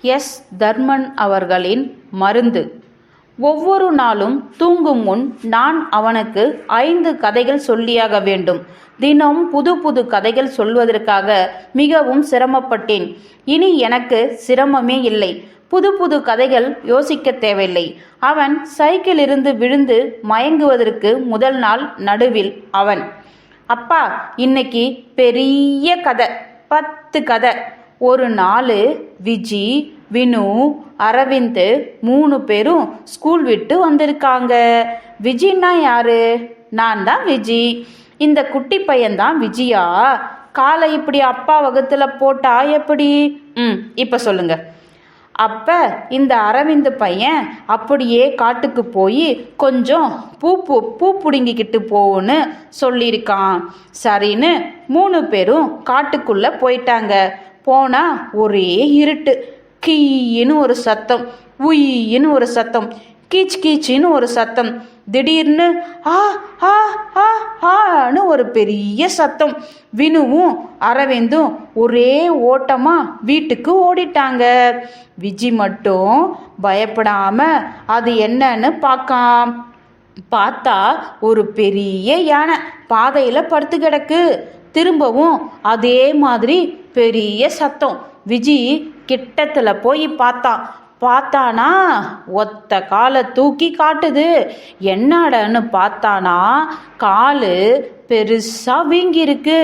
S. Dharman அவர்களின் மருந்து. ஒவ்வொரு நாளும் தூங்கும் முன் நான் அவனுக்கு ஐந்து கதைகள் சொல்லியாக வேண்டும். தினம் புது புது கதைகள் சொல்வதற்காக மிகவும் சிரமப்பட்டேன். இனி எனக்கு சிரமமே இல்லை. புது புது கதைகள் யோசிக்க தேவையில்லை. அவன் சைக்கிளிருந்து விழுந்து மயங்குவதற்கு முதல் நாள் நடுவில் அவன். அப்பா இன்னைக்கு பெரிய கதை. பத்து கதை. ஒரு நாள் விஜி வினு அரவிந்த் மூணு பேரும் ஸ்கூல் விட்டு வந்திருக்காங்க. விஜின்னா யாரு? நான் தான் விஜி. இந்த குட்டி பையன்தான் விஜியா? காலை இப்படி அப்பா வகுத்துல போட்டா எப்படி? ம் இப்போ சொல்லுங்க. அப்ப இந்த அரவிந்த் பையன் அப்படியே காட்டுக்கு போய் கொஞ்சம் பூ பூ பூ பிடுங்கிக்கிட்டு போன்னு சொல்லியிருக்கான். சரின்னு மூணு பேரும் காட்டுக்குள்ள போயிட்டாங்க. போனா ஒரே இருட்டு. கீயின்னு ஒரு சத்தம் உயின்னு ஒரு சத்தம் கீச் கீச்சின்னு ஒரு சத்தம் திடீர்னு ஆ ஆ ஆ ஆன்னு ஒரு பெரிய சத்தம். வினுவும் அரவிந்தும் ஒரே ஓட்டமா வீட்டுக்கு ஓடிட்டாங்க. விஜி மட்டும் பயப்படாம அது என்னன்னு பார்க்காம் பார்த்தா ஒரு பெரிய யானை பாதையில் படுத்து கிடக்கு. திரும்பவும் அதே மாதிரி பெரிய சத்தம். விஜி கிட்டத்தில் போய் பார்த்தான் பார்த்தானா ஒத்த காலை தூக்கி காட்டுது. என்னடன்னு பார்த்தானா காலு பெருசா வீங்கியிருக்கு.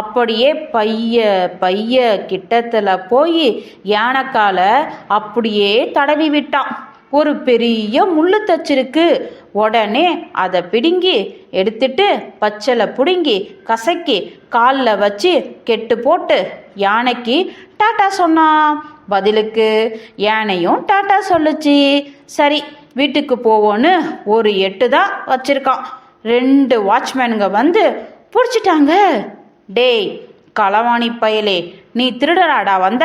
அப்படியே பைய பைய கிட்டத்தில் போய் யானைக்காலை அப்படியே தடவி விட்டான். ஒரு பெரிய முள்ளு தச்சிருக்கு. உடனே அதை பிடுங்கி எடுத்துட்டு பச்சலை பிடுங்கி கசக்கி காலில் வச்சு கெட்டு போட்டு யானைக்கு டாட்டா சொன்னான் பதிலுக்கு யானையும் டாட்டா சொல்லுச்சு. சரி வீட்டுக்கு போவோன்னு ஒரு எட்டு தான் வச்சிருக்கான். ரெண்டு வாட்ச்மேனுங்க வந்து பிடிச்சிட்டாங்க. டேய் களவாணி பயலே நீ திருடராடா வந்த?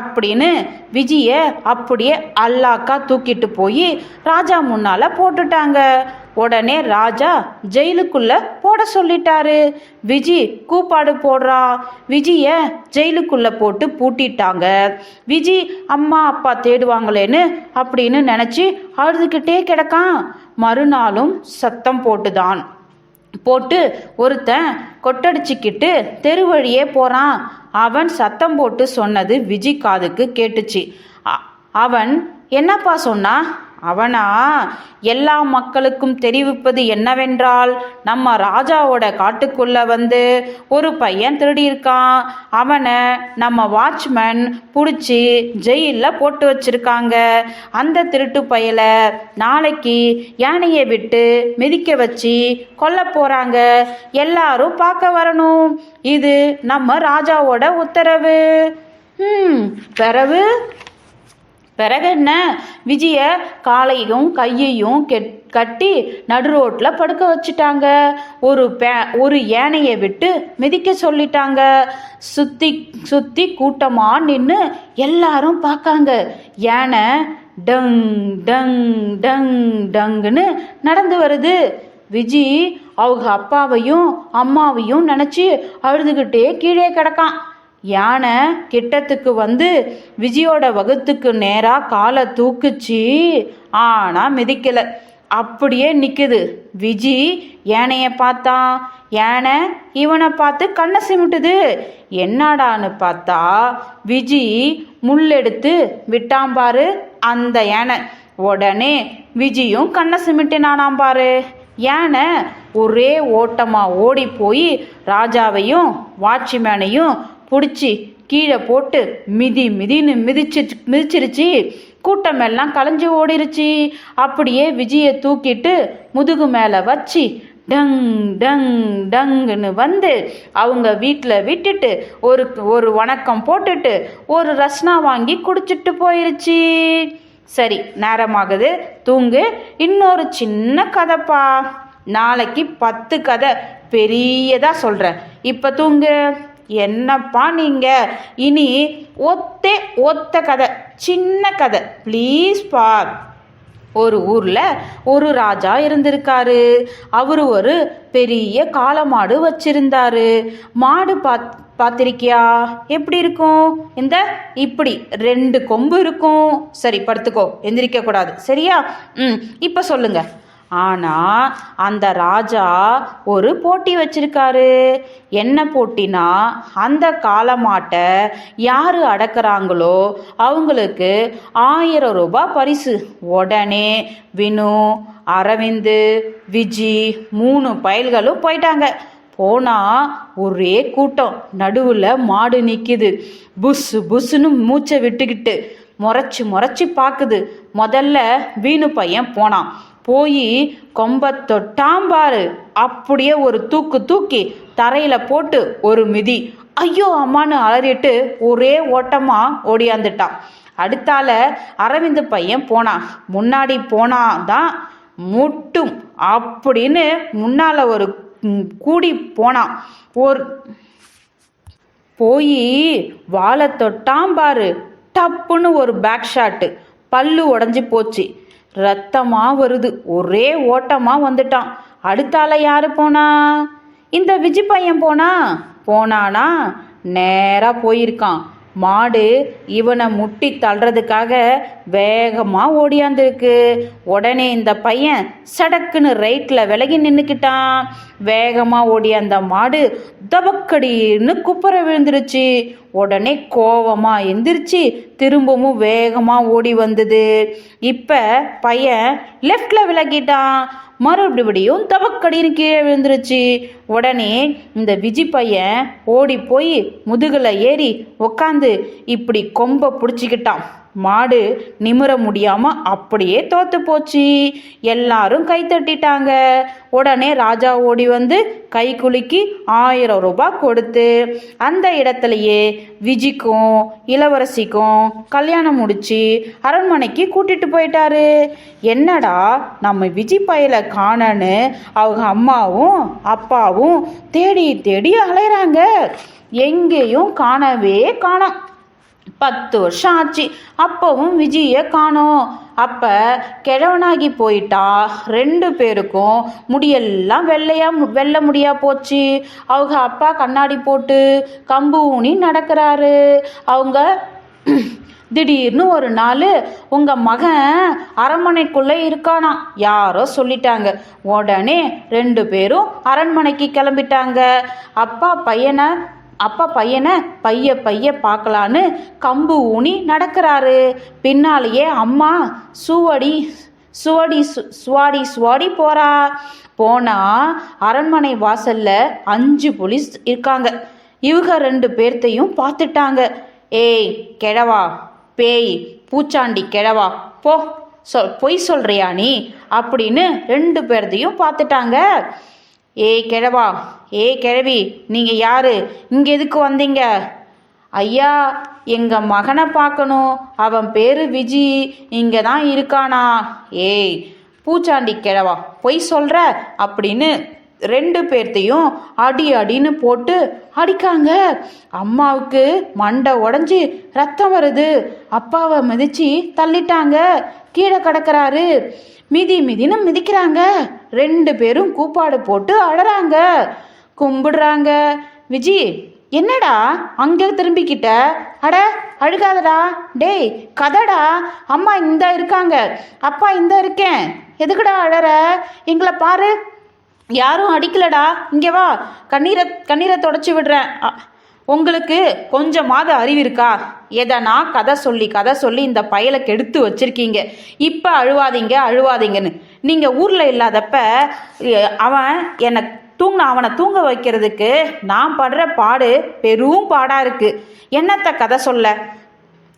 அப்படின்னு விஜய அப்படியே அல்லாக்கா தூக்கிட்டு போய் ராஜா முன்னால போட்டுட்டாங்க. உடனே ராஜா ஜெயிலுக்குள்ள போட சொல்லிட்டாரு. விஜி கூப்பாடு போடுறா. விஜிய ஜெயிலுக்குள்ள போட்டு பூட்டிட்டாங்க. விஜி அம்மா அப்பா தேடுவாங்களேன்னு அப்படின்னு நினச்சி அழுதுகிட்டே கிடக்கான். மறுநாளும் சத்தம் போட்டுதான். போட்டு ஒருத்தன் கொட்டடிச்சிக்கிட்டு தெரு வழியே போகிறான் அவன் சத்தம் போட்டு சொன்னது விஜி காதுக்கு கேட்டுச்சு. அவன் என்னப்பா சொன்னா? அவனா? எல்லா மக்களுக்கும் தெரிவிப்பது என்னவென்றால் நம்ம ராஜாவோட காட்டுக்குள்ள வந்து ஒரு பையன் திருடியிருக்கான். அவனை நம்ம வாட்ச்மேன் பிடிச்சி ஜெயிலில் போட்டு வச்சிருக்காங்க. அந்த திருட்டு பயலை நாளைக்கு யானையை விட்டு மிதிக்க வச்சு கொல்ல போறாங்க. எல்லாரும் பார்க்க வரணும். இது நம்ம ராஜாவோட உத்தரவு. ம் பிறகு என்ன? விஜய காலையும் கையையும் கெட் கட்டி நடு ரோட்டில் படுக்க வச்சுட்டாங்க. ஒரு பே ஒரு யானையை விட்டு மிதிக்க சொல்லிட்டாங்க. சுற்றி சுற்றி கூட்டமாக நின்று எல்லாரும் பார்க்காங்க. யானை டங் டங் டங் டங்குன்னு நடந்து வருது. விஜி அவங்க அப்பாவையும் அம்மாவையும் நினச்சி அழுதுகிட்டே கீழே கிடக்கான். யானை கிட்டத்துக்கு வந்து விஜயோட வகுத்துக்கு நேராக காலை தூக்குச்சு. ஆனால் மிதிக்கல. அப்படியே நிற்குது விஜி யானையை பார்த்தான் யானை இவனை பார்த்து கண்ணை சிமிட்டுது. என்னடான்னு பார்த்தா விஜி முள்ளெடுத்து விட்டாம்பாரு அந்த யானை. உடனே விஜியும் கண்ணை சிமிட்டினானாம் பாரு. யானை ஒரே ஓட்டமாக ஓடி போய் ராஜாவையும் வாட்ச்மேனையும் பிடிச்சி கீழே போட்டு மிதி மிதின்னு மிதிச்சு மிதிச்சிருச்சு. கூட்டம் எல்லாம் கலைஞ்சு ஓடிருச்சு. அப்படியே விஜயை தூக்கிட்டு முதுகு மேலே வச்சு டங் டங் டங்குன்னு வந்து அவங்க வீட்டில் விட்டுட்டு ஒரு ஒரு வணக்கம் போட்டுட்டு ஒரு ரஸ்னா வாங்கி குடிச்சிட்டு போயிருச்சு. சரி நேரமாகுது. தூங்கு. இன்னொரு சின்ன கதைப்பா. நாளைக்கு பத்து கதை. பெரியதா சொல்கிறேன் இப்போ தூங்கு. என்னப்பா நீங்கள் இனி ஒத்தே ஒத்த கதை சின்ன கதை. ப்ளீஸ்ப்பா ஒரு ஊரில் ஒரு ராஜா இருந்திருக்காரு. அவர் ஒரு பெரிய காளை மாடு வச்சிருந்தாரு. மாடு பாத் பார்த்துருக்கியா எப்படி இருக்கும்? இந்த இப்படி ரெண்டு கொம்பு இருக்கும். சரி படுத்துக்கோ. எந்திரிக்க கூடாது. சரியா? ம் இப்போ சொல்லுங்கள் ஆனால் அந்த ராஜா ஒரு போட்டி வச்சிருக்காரு. என்ன போட்டினா அந்த காளமாட்டை யார் அடக்குறாங்களோ அவங்களுக்கு ஆயிரம் ரூபாய் பரிசு. உடனே வினு அரவிந்து விஜி மூணு பயல்களும் போயிட்டாங்க. போனா ஒரே கூட்டம். நடுவில் மாடு நிற்கிது புஸ்ஸு புஸ்ஸுன்னு மூச்சை விட்டுக்கிட்டு முறைச்சி முறைச்சி பார்க்குது முதல்ல வீணு பையன் போனான். போய் கொம்ப தொட்டாம்பாரு அப்படியே ஒரு தூக்கு தூக்கி தரையில் போட்டு ஒரு மிதி. ஐயோ அம்மான்னு அலறிட்டு ஒரே ஓட்டமாக ஓடியாந்துட்டான். அடுத்தால அரவிந்த் பையன் போனான் முன்னாடி போனாதான் முட்டும் அப்படின்னு முன்னால் ஒரு கூடி போனான். ஒரு போய் வாழை தொட்டாம் பாரு. டப்புன்னு ஒரு பேக் ஷாட்டு. பல்லு உடஞ்சி போச்சு. ரத்தமாக வருது. ஒரே ஓட்டமாக வந்துட்டான். அடுத்தால யார் போனா? இந்த விஜி பையன் போனா? போனானா? நேராக போயிருக்கான். மாடு இவனை முட்டி தள்ளுறதுக்காக வேகமாக ஓடியாந்துருக்கு. உடனே இந்த பையன் சடக்குன்னு ரைட்டில் விலகி நின்றுக்கிட்டான் வேகமாக ஓடிய அந்த மாடு தபக்கடின்னு குப்புற விழுந்துருச்சு. உடனே கோவமாக எந்திரிச்சு திரும்பவும் வேகமாக ஓடி வந்தது. இப்போ பையன் லெஃப்டில் விலகிட்டான். மறுபடியும் தபக்கடின்னு கீழே விழுந்துருச்சு. உடனே இந்த விஜி பையன் ஓடி போய் முதுகில் ஏறி உக்காந்து இப்படி கொம்பை பிடிச்சிக்கிட்டான். மாடு நிமிர முடியாம அப்படியே தோத்து போச்சு. எல்லாரும் கை தட்டிட்டாங்க. உடனே ராஜா ஓடி வந்து கை குலுக்கி ஆயிரம் ரூபாய் கொடுத்து அந்த இடத்துலையே விஜிக்கும் இளவரசிக்கும் கல்யாணம் முடிச்சு அரண்மனைக்கு கூட்டிட்டு போயிட்டாரு. என்னடா நம்ம விஜி பயலை காணன்னு அவங்க அம்மாவும் அப்பாவும் தேடி தேடி அலையிறாங்க எங்கேயும் காணவே காணோம். பத்து வருஷம் ஆச்சு. அப்போவும் விஜயை காணோம். அப்போ கிழவனாகி போயிட்டா ரெண்டு பேருக்கும் முடியெல்லாம் வெள்ளையா வெள்ளை முடியா போச்சு. அவங்க அப்பா கண்ணாடி போட்டு கம்பு ஊனி நடக்கிறாரு. அவங்க திடீர்னு ஒரு நாள் உங்கள் மகன் அரண்மனைக்குள்ளே இருக்கானாம் யாரோ சொல்லிட்டாங்க. உடனே ரெண்டு பேரும் அரண்மனைக்கு கிளம்பிட்டாங்க. அப்பா பையனை அப்பா பையனை பைய பைய பார்க்கலான்னு கம்பு ஊனி நடக்கிறாரு. பின்னாலேயே அம்மா சுவடி சுவடி சு- சுவாடி சுவாடி போறா. போனா அரண்மனை வாசல்ல அஞ்சு போலீஸ் இருக்காங்க. இவங்க ரெண்டு பேர்த்தையும் பார்த்துட்டாங்க. ஏய் கிழவா பேய் பூச்சாண்டி கிழவா போ சொல் பொய் சொல்றியா நீ? அப்படின்னு ரெண்டு பேர்த்தையும் பார்த்துட்டாங்க. ஏய் கிழவா. ஏய் கிழவி நீங்கள் யாரு? இங்கே எதுக்கு வந்தீங்க? ஐயா எங்கள் மகனை பார்க்கணும். அவன் பேர் விஜி. இங்கே தான் இருக்கானா? ஏய் பூச்சாண்டி கிழவா பொய் சொல்கிற அப்படின்னு ரெண்டு பேர்த்தையும் அடி அடின்னு போட்டு அடிக்காங்க. அம்மாவுக்கு மண்டை உடஞ்சி ரத்தம் வருது. அப்பாவை மிதிச்சு தள்ளிட்டாங்க. கீழே கிடக்கிறாரு. மிதி மிதின்னு மிதிக்கிறாங்க. ரெண்டு பேரும் கூப்பாடு போட்டு அழறாங்க. கும்பிடுறாங்க. விஜி என்னடா அங்கே திரும்பிக்கிட்ட? அட அழுகாதடா. டேய் கதடா. அம்மா இந்த இருக்காங்க. அப்பா இந்த இருக்கேன். எதுக்குடா அழற? எங்களை பாரு. யாரும் அடிக்கலடா. இங்கே வா. கண்ணீரை கண்ணீரை தொடச்சி விடுறேன். அ, உங்களுக்கு கொஞ்சமாவது அறிவு இருக்கா? எதனா கதை சொல்லி கதை சொல்லி இந்த பயலை கெடுத்து வச்சிருக்கீங்க. இப்போ அழுவாதீங்க அழுவாதீங்கன்னு. நீங்கள் ஊரில் இல்லாதப்ப அவன் என்னை தூங்கின அவனை தூங்க வைக்கிறதுக்கு நான் படுற பாடு பெரும் பாடாக இருக்குது என்னத்த கதை சொல்ல?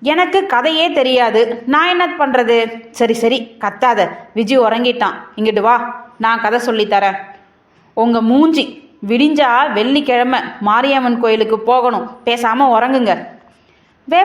எனக்கு கதையே தெரியாது. நான் என்ன பண்ணுறது சரி சரி கத்தாத. விஜய் உறங்கிட்டான். இங்கிட்டு வா நான் கதை சொல்லித்தரேன் உங்கள் மூஞ்சி. விடிஞ்சா வெள்ளிக்கிழமை மாரியம்மன் கோயிலுக்கு போகணும். பேசாமல் உறங்குங்க. வேப்ப